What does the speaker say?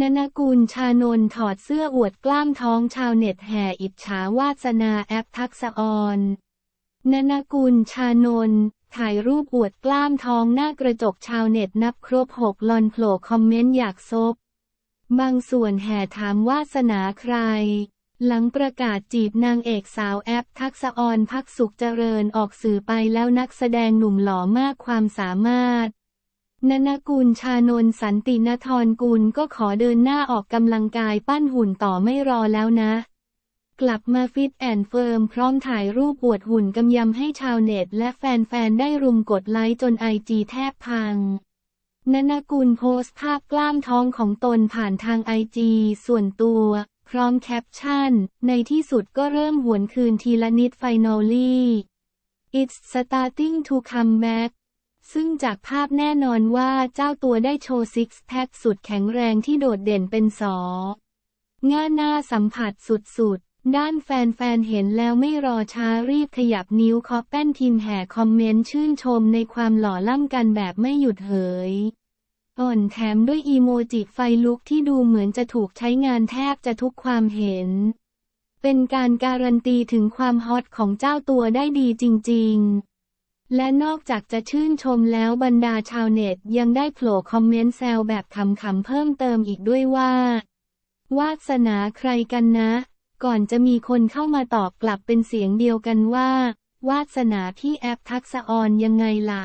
นนกุลชานนถอดเสื้ออวดกล้ามท้องชาวเน็ตแห่อิจฉาวาสนาแอปทักษออนนนกุลชานนถ่ายรูปอวดกล้ามท้องหน้ากระจกชาวเน็ตนับครบหกลอนโผล่คอมเมนต์อยากซบบางส่วนแห่ถามวาสนาใคร หลังประกาศจีบนางเอกสาวแอปทักษออนพักสุขเจริญออกสื่อไปแล้วนักแสดงหนุ่มหล่อมากความสามารถ นนกุลชานนสันตินทรกุลก็ขอเดินหน้าออกกำลังกายปั้นหุ่นต่อไม่รอแล้วนะ กลับมาฟิตแอนด์เฟิร์มพร้อมถ่ายรูปอวดหุ่นกำยำให้ชาวเน็ตและแฟนๆ ได้รุมกดไลค์จนไอจีแทบพังนนกุลโพสต์ภาพกล้ามท้องของตนผ่านทางไอจีส่วนตัว พร้อมแคปชั่น ในที่สุดก็เริ่มหวนคืนทีละนิด finally it's starting to come back ซึ่งจากภาพแน่นอนว่าเจ้าตัวได้โชว์ซิกแพคสุดแข็งแรงที่โดดเด่นเป็นสอง่าหน้าสัมผัสสุดๆ ด้านแฟนๆ เห็นแล้วไม่รอช้ารีบขยับนิ้วคาะแป้นทีมแห่คอมเมนต์ชื่นชมในความหล่อล่ำกันแบบไม่หยุดเหย อ่อนแถมด้วยอีโมจิไฟลุกที่ดูเหมือนจะถูกใช้งานแทบจะทุกความเห็น เป็นการการันตีถึงความฮอตของเจ้าตัวได้ดีจริง ๆ และนอกจากจะชื่นชมแล้วบรรดาชาวเน็ตยังได้โผล่คอมเมนต์แซวแบบขำๆเพิ่มเติมอีกด้วยว่า วาสนาใครกันนะ ก่อนจะมีคนเข้ามาตอบกลับเป็นเสียงเดียวกันว่า วาสนาพี่แอปทักษะออนยังไงล่ะ